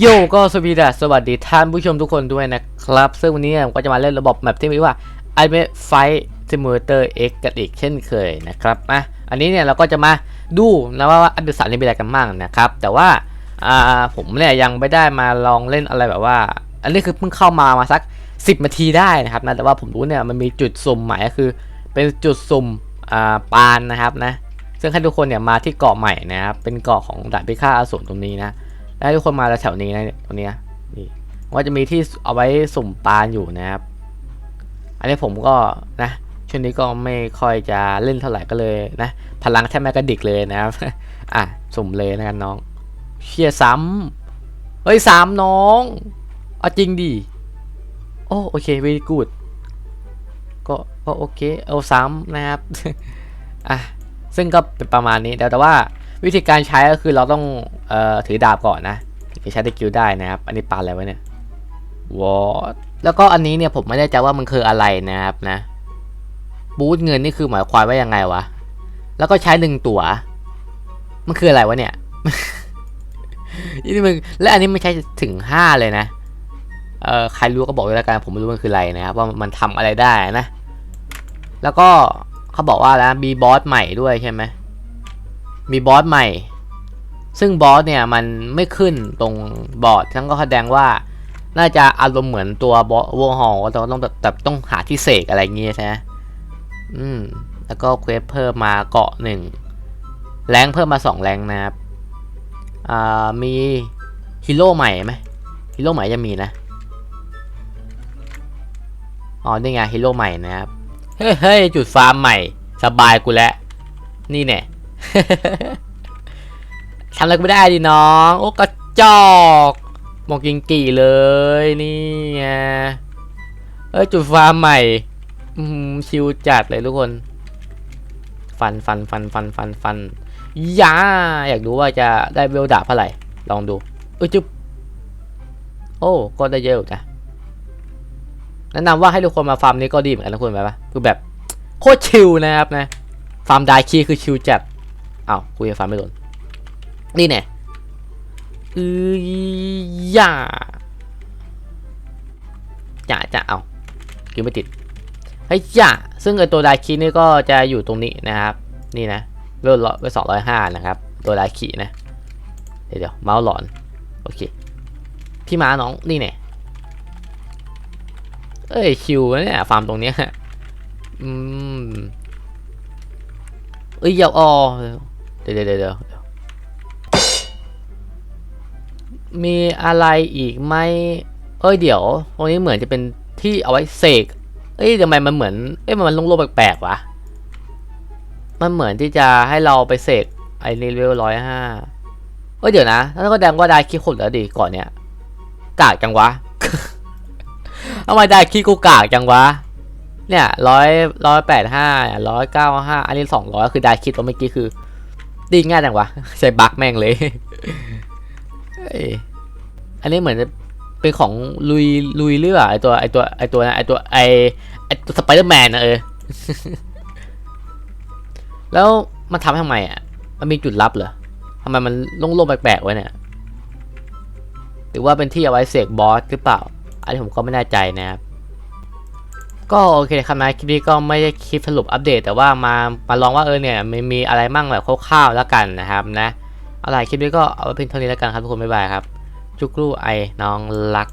โยก็สวีดัสสวัสดีท่านผู้ชมทุกคนด้วยนะครับ ซึ่งวันนี้เนี่ยผมก็จะมาเล่นระบบแมปที่มีว่า i m a Fight Simulator X กันอีกเช่นเคยนะครับอะอันนี้เนี่ยเราก็จะมาดูนะว่าอัปเดตสารนี่มีอะไรกันบ้างนะครับ แต่ว่าอ่าผมเนี่ยยังไม่ได้มาลองเล่นอะไรแบบว่า อันนี้คือเพิ่งเข้ามามาสัก 10นาทีได้นะครับนะแต่ว่าผมรู้เนี่ยมันมีจุดสุ่มใหม่ก็คือ เป็นจุดสุ่มอ่าปานนะครับนะซึ่งให้ทุกคนเนี่ยมาที่เกาะใหม่นะครับเป็นเกาะของดานพิฆาตอสูรตรงนี้นะ ให้ทุกคนมาแถวนี้นะตรงนี้นี่ว่าจะมีที่เอาไว้สุ่มปานอยู่นะครับ อันนี้ผมก็นะช่วงนี้ก็ไม่ค่อยจะเล่นเท่าไหร่ก็เลยนะ พลังแทบไม่กระดิกเลยนะครับ อะสุ่มเลยนะกันน้องเชียซ้ำเฮ้ยสามน้องเอาจริงดิโอ้โอเค very good ก็ก็โอเคเอาซ้ำนะครับอะซึ่งก็เป็นประมาณนี้แต่แต่ว่า วิธีการใช้ก็คือเราต้องเอ่อถือดาบก่อนนะถึงจะใช้สกิลได้นะครับ อันนี้ปาอะไรไว้เนี่ยวอแล้วก็อันนี้เนี่ยผมไม่แน่ใจว่ามันคืออะไรนะครับนะ บูทเงินนี่คือหมายความว่ายังไงวะ แล้วก็ใช้หนึ่งตัวมันคืออะไรวะเนี่ยนี่มึงและอันนี้ไม่ใช่ถึงห้าเลยนะเอ่อใครรู้ก็บอกด้วยแล้วกันผมไม่รู้มันคืออะไรนะครับว่ามันทำอะไรได้นะ แล้วก็เขาบอกว่าแล้วมีบอสใหม่ด้วยใช่ไหม มีบอสใหม่ ซึ่งบอสเนี่ยมันไม่ขึ้นตรงบอร์ดทั้งก็แสดงว่า น่าจะอารมณ์เหมือนตัวบอสวอฮอลแต่ต้องแต่แต่ต้องหาที่เสกอะไรเงี้ยใช่ไหมอืม แล้วก็เควสเพิ่มมาเกาะหนึ่งแรงเพิ่มมาสองแรงนะครับ อ่า มีฮีโร่ใหม่ไหมฮีโร่ใหม่จะมีนะ อ๋อ นี่ไงฮีโร่ใหม่นะครับ เฮ้ยเฮ้ยจุดฟาร์มใหม่ สบายกูแล้ว นี่แน่ ทำอะไรก็ไม่ได้ดิน้อง โอ้กระจอกมองกิงกี่เลยนี่ไงเอ้ยจุดฟาร์มใหม่อืมชิวจัดเลยทุกคน ฟันฟันฟันฟันฟันฟันยาอยากดูว่าจะได้เวลดาบเท่าไหร่ ลองดูเอ้ยจุ๊บโอ้ ก็ได้เยอะจ้ะแนะนำว่าให้ทุกคนมาฟาร์มนี้ก็ดีเหมือนกันนะคุณไหมปะคือแบบโคตรชิลนะครับนะ ฟาร์มไดคีคือชิลจัด อ้าวคุยกับฟร์ไม่โดน นี่เนี่ยอือย่าอย่าจะเอากินไม่ติดไอ้ยย่าซึ่งไอตัวไดคีนี่ก็จะอยู่ตรงนี้นะครับ นี่นะเวลเวลสองร้อยห้านะครับ ตัวไดคีนะ เดี๋ยวเดี๋ยวเมาส์หลอน โอเค พี่ม้าน้องนี่เนี่ยเอ้ยคิวเนี่ยฟาร์มตรงเนี้ยอืมเอ้ยเยวออ เดี๋ยวเดี๋ยวมีอะไรอีกไหมเอ้ยเดี๋ยว ตรงนี้เหมือนจะเป็นที่เอาไว้เสก เอ้ยทำไมมันเหมือน เอ้ยมันโล่งๆแปลกๆวะ มันเหมือนที่จะให้เราไปเสกไอ้เลเวลร้อยห้าเอ้ยเดี๋ยวนะแล้วก็แดงว่าได้คิดคนแล้วดิก่อนเนี้ยกากจังวะทำไมได้คิดกูกากจังวะ เนี่ยร้อยร้อยแปดห้าร้อยเก้าห้าอันนี้สองร้อยคือได้คิดว่าเมื่อกี้คือ ดีง่ายจังวะใช้บักแม่งเลยเอ้ยอันนี้เหมือนจะเป็นของลุยลุยเรือไอตัวไอตัวไอตัวนะไอตัวไอไอตัวสไปเดอร์แมนนะเออ แล้วมันทำให้ทำไมอะ มันมีจุดลับเหรอทำไมมันโล่งๆแปลกๆไว้เนี่ย หรือว่าเป็นที่เอาไว้เสกบอสหรือเปล่า อันนี้ผมก็ไม่แน่ใจนะครับ ก็โอเคครับนะคลิปนี้ก็ไม่ได้คลิปสรุปอัปเดต แต่ว่ามามาลองว่าเออเนี่ยมันมีอะไรมั่งแบบคร่าวๆแล้วกันนะครับนะอะไรคลิปนี้ก็เอาไว้เพียงเท่านี้แล้วกันครับทุกคนบ๊ายบายครับจุกรูไอน้องรัก